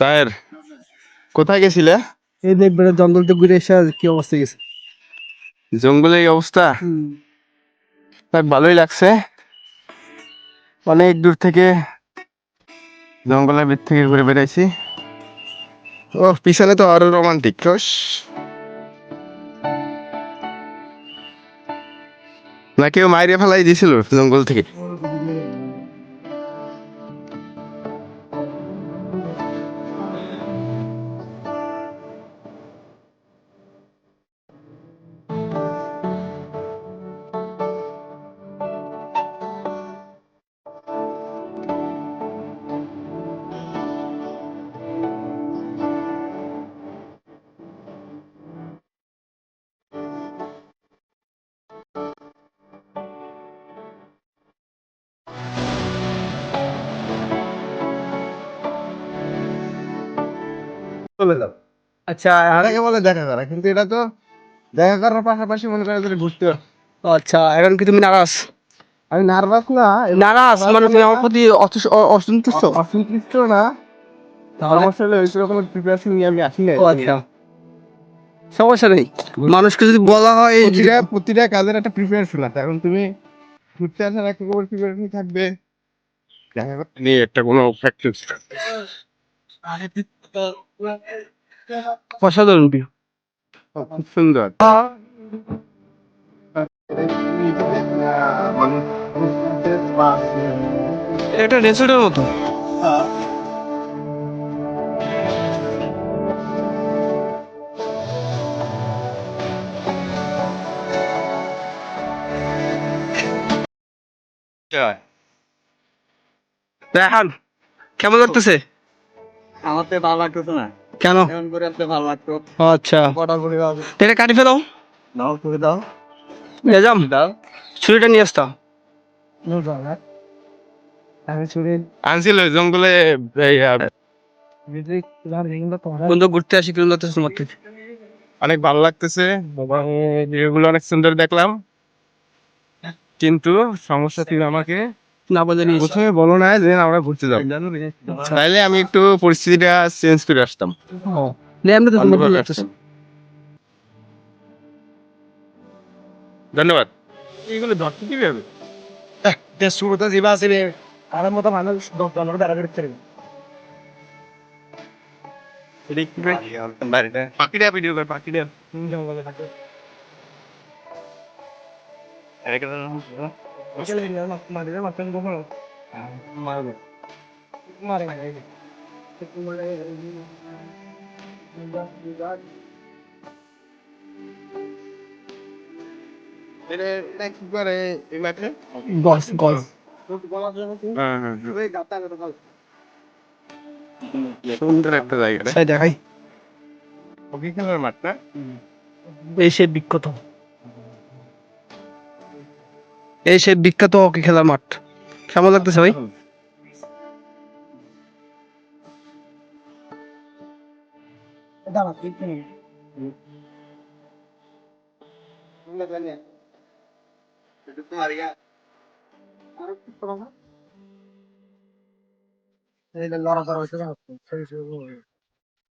তায়ের কোথায় গেছিলে? এই দেখবে জঙ্গলতে ঘুরে এসে কি অবস্থা গেছে। জঙ্গলে এই অবস্থা? তাই ভালোই লাগছে। অনেক দূর থেকে জঙ্গলের ভিতর থেকে ঘুরে বেড়াইছি। ও পিছনে তো আরও রোমান্টিক না কেউ মাইরে ফেলাই দিছিল জঙ্গল থেকে? চলে যাও। আচ্ছা বলে দেখা করা কিন্তু এটা তো দেখা করার পাশাপাশি মনে করে যে ঘুরতে। আচ্ছা এখন কি তুমি নারাজ? আমি নার্ভাস না নারাজ? মানে তুমি আমার প্রতি অসন্তুষ্ট? অসন্তুষ্ট না। সমস্যা হলে ওই রকম প্রিপারেশন নিয়ে আমি আসি না আচ্ছা। সমস্যা নেই। মানুষকে যদি বলা হয় এই প্রতিটা প্রতিটা কাজের একটা প্রিপারেশন আছে। এখন তুমি ঘুরতে আসার একটা কোনো প্রিপারেশন থাকবে? দেখা একটা কোনো প্র্যাকটিস অসাধারণ। খুব সুন্দর এটা রেসর্টের মতো। দেখান কেমন লাগতেছে? আমার তো ভালো লাগতেছে না। কেন? এমন করে আপনি ভালো লাগতো। আচ্ছা। কটা এটা কাটি ফেলাও। দাও। দাও নিজাম দাও। ছুরিটা নিয়ে আসতাম আমি চুরি আনছিল জঙ্গলে বন্ধু ঘুরতে আসি কিরম লাগতেছে তোমার অনেক ভালো লাগতেছে। অনেক সুন্দর দেখলাম। কিন্তু সমস্যা ছিল আমাকে। না বলে নিয়ে প্রথমে বলো না যে আমরা ঘুরতে যাব। তাইলে আমি একটু পরিস্থিতিটা চেঞ্জ করে আসতাম। না, এমনি তো তোমার ধন্যবাদ। এইগুলো ধরতে কীভাবে? শুরুতে জিবা আছে রে মতো মানুষ দশ জনের বেড়া করতে পাখিটা ভিডিও কর পাখিটা। গস গস সুন্দর একটা জায়গা রে দেখাই হকি খেলার মাঠ না বিখ্যাত এই সে বিখ্যাত হকি খেলার মাঠ। কেমন লাগতেছে ভাই? লড়া করা হয়েছে